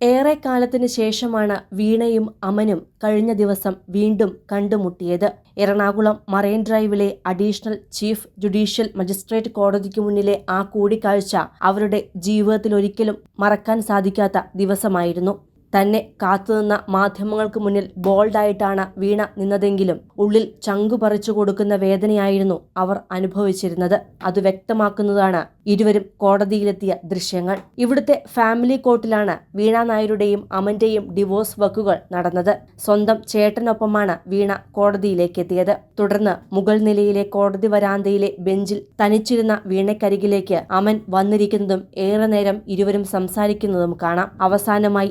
ഏറെ കാലത്തിന് ശേഷമാണ് വീണയും അമനും കഴിഞ്ഞ ദിവസം വീണ്ടും കണ്ടുമുട്ടിയത്. എറണാകുളം മറൈൻ ഡ്രൈവിലെ അഡീഷണൽ ചീഫ് ജുഡീഷ്യൽ മജിസ്ട്രേറ്റ് കോടതിക്ക് മുന്നിലെ ആ കൂടിക്കാഴ്ച അവരുടെ ജീവിതത്തിൽ ഒരിക്കലും മറക്കാൻ സാധിക്കാത്ത ദിവസമായിരുന്നു. തന്നെ കാത്തുനിന്ന മാധ്യമങ്ങൾക്ക് മുന്നിൽ ബോൾഡായിട്ടാണ് വീണ നിന്നതെങ്കിലും ഉള്ളിൽ ചങ്കു പറിച്ചു കൊടുക്കുന്ന വേദനയായിരുന്നു അവർ അനുഭവിച്ചിരുന്നത്. അത് വ്യക്തമാക്കുന്നതാണ് ഇരുവരും കോടതിയിലെത്തിയ ദൃശ്യങ്ങൾ. ഇവിടുത്തെ ഫാമിലി കോർട്ടിലാണ് വീണ നായരുടെയും അമന്റെയും ഡിവോഴ്സ് വക്കുകൾ നടന്നത്. സ്വന്തം ചേട്ടനൊപ്പമാണ് വീണ കോടതിയിലേക്ക് എത്തിയത് തുടർന്ന് മുകൾ നിലയിലെ കോടതി വരാന്തയിലെ ബെഞ്ചിൽ തനിച്ചിരുന്ന വീണക്കരികിലേക്ക് അമൻ വന്നിരിക്കുന്നതും ഏറെ നേരം ഇരുവരും സംസാരിക്കുന്നതും കാണാം. അവസാനമായി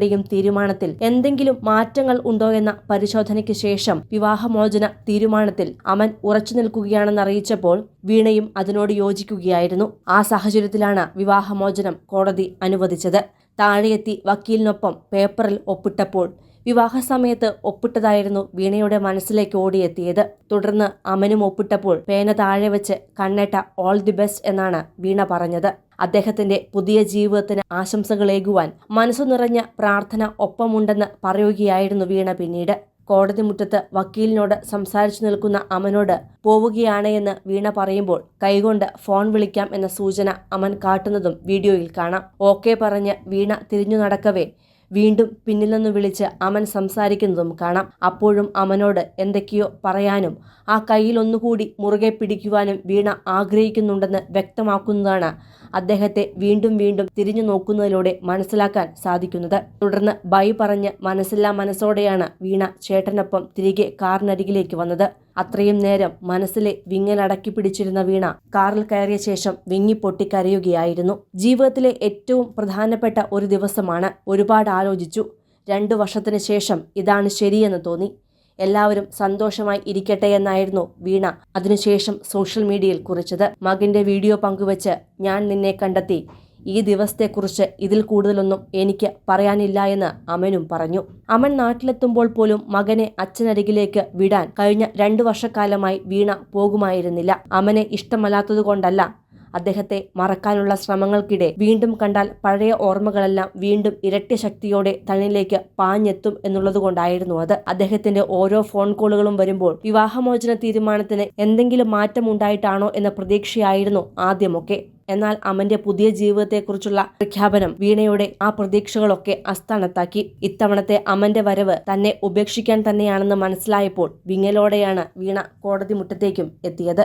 ഇരുവരുടെയും തീരുമാനത്തിൽ എന്തെങ്കിലും മാറ്റങ്ങൾ ഉണ്ടോ എന്ന പരിശോധനയ്ക്ക് ശേഷം വിവാഹമോചന തീരുമാനത്തിൽ അമൻ ഉറച്ചു നിൽക്കുകയാണെന്ന് അറിയിച്ചപ്പോൾ വീണയും അതിനോട് യോജിക്കുകയായിരുന്നു. ആ സാഹചര്യത്തിലാണ് വിവാഹമോചനം കോടതി അനുവദിച്ചത്. താഴെയെത്തി വക്കീലിനൊപ്പം പേപ്പറിൽ ഒപ്പിട്ടപ്പോൾ വിവാഹ സമയത്ത് ഒപ്പിട്ടതായിരുന്നു വീണയുടെ മനസ്സിലേക്ക് ഓടിയെത്തിയത്. തുടർന്ന് അമനും ഒപ്പിട്ടപ്പോൾ പേന താഴെ വെച്ച് കണ്ണേട്ട ഓൾ ദി ബെസ്റ്റ് എന്നാണ് വീണ പറഞ്ഞത്. അദ്ദേഹത്തിന്റെ പുതിയ ജീവിതത്തിന് ആശംസകളേകുവാൻ മനസ്സു നിറഞ്ഞ പ്രാർത്ഥന ഒപ്പമുണ്ടെന്ന് പറയുകയായിരുന്നു വീണ പിന്നീട്. കോടതി മുറ്റത്ത് വക്കീലിനോട് സംസാരിച്ചു നിൽക്കുന്ന അമനോട് പോവുകയാണ് എന്ന് വീണ പറയുമ്പോൾ കൈകൊണ്ട് ഫോൺ വിളിക്കാം എന്ന സൂചന അമൻ കാട്ടുന്നതും വീഡിയോയിൽ കാണാം. ഓക്കെ പറഞ്ഞ് വീണ തിരിഞ്ഞു നടക്കവേ വീണ്ടും പിന്നിൽ നിന്ന് വിളിച്ച് അമൻ സംസാരിക്കുന്നതും കാണാം. അപ്പോഴും അമനോട് എന്തൊക്കെയോ പറയാനും ആ കയ്യിൽ ഒന്നുകൂടി മുറുകെ പിടിക്കുവാനും വീണ ആഗ്രഹിക്കുന്നുണ്ടെന്ന് വ്യക്തമാക്കുന്നതാണ് അദ്ദേഹത്തെ വീണ്ടും വീണ്ടും തിരിഞ്ഞു നോക്കുന്നതിലൂടെ മനസ്സിലാക്കാൻ സാധിക്കുന്നത്. തുടർന്ന് ബൈ പറഞ്ഞ് മനസ്സില്ലാ മനസ്സോടെയാണ് വീണ ചേട്ടനൊപ്പം തിരികെ കാറിനരികിലേക്ക് വന്നത്. അത്രയും നേരം മനസ്സിലെ വിങ്ങലടക്കി പിടിച്ചിരുന്ന വീണ കാറിൽ കയറിയ ശേഷം വിങ്ങി പൊട്ടിക്കരയുകയായിരുന്നു. ജീവിതത്തിലെ ഏറ്റവും പ്രധാനപ്പെട്ട ഒരു ദിവസമാണ് ഒരുപാട് ആലോചിച്ചു. രണ്ടു വർഷത്തിന് ശേഷം ഇതാണ് ശരിയെന്ന് തോന്നി. എല്ലാവരും സന്തോഷമായി ഇരിക്കട്ടെ എന്നായിരുന്നു വീണ അതിനുശേഷം സോഷ്യൽ മീഡിയയിൽ കുറിച്ചത്. മകന്റെ വീഡിയോ പങ്കുവച്ച് ഞാൻ നിന്നെ കണ്ടെത്തി. ഈ ദിവസത്തെക്കുറിച്ച് ഇതിൽ കൂടുതലൊന്നും എനിക്ക് പറയാനില്ല എന്ന് അമനും പറഞ്ഞു. അമൻ നാട്ടിലെത്തുമ്പോൾ പോലും മകനെ അച്ഛനരികിലേക്ക് വിടാൻ കഴിഞ്ഞ രണ്ടു വർഷക്കാലമായി വീണ പോകുമായിരുന്നില്ല. അമനെ ഇഷ്ടമല്ലാത്തതുകൊണ്ടല്ല അദ്ദേഹത്തെ മറക്കാനുള്ള ശ്രമങ്ങൾക്കിടെ വീണ്ടും കണ്ടാൽ പഴയ ഓർമ്മകളെല്ലാം വീണ്ടും ഇരട്ടി ശക്തിയോടെ തന്നിലേക്ക് പാഞ്ഞെത്തും എന്നുള്ളതുകൊണ്ടായിരുന്നു അത്. അദ്ദേഹത്തിന്റെ ഓരോ ഫോൺ കോളുകളും വരുമ്പോൾ വിവാഹമോചന തീരുമാനത്തിന് എന്തെങ്കിലും മാറ്റം ഉണ്ടായിട്ടാണോ എന്ന പ്രതീക്ഷയായിരുന്നു ആദ്യമൊക്കെ. എന്നാൽ അമന്റെ പുതിയ ജീവിതത്തെക്കുറിച്ചുള്ള പ്രഖ്യാപനം വീണയുടെ ആ പ്രതീക്ഷകളൊക്കെ അസ്ഥാനത്താക്കി ഇത്തവണത്തെ അമന്റെ വരവ് തന്നെ ഉപേക്ഷിക്കാൻ തന്നെയാണെന്ന് മനസ്സിലായപ്പോൾ വിങ്ങലോടെയാണ് വീണ കോടതി മുറ്റത്തേക്കും എത്തിയത്.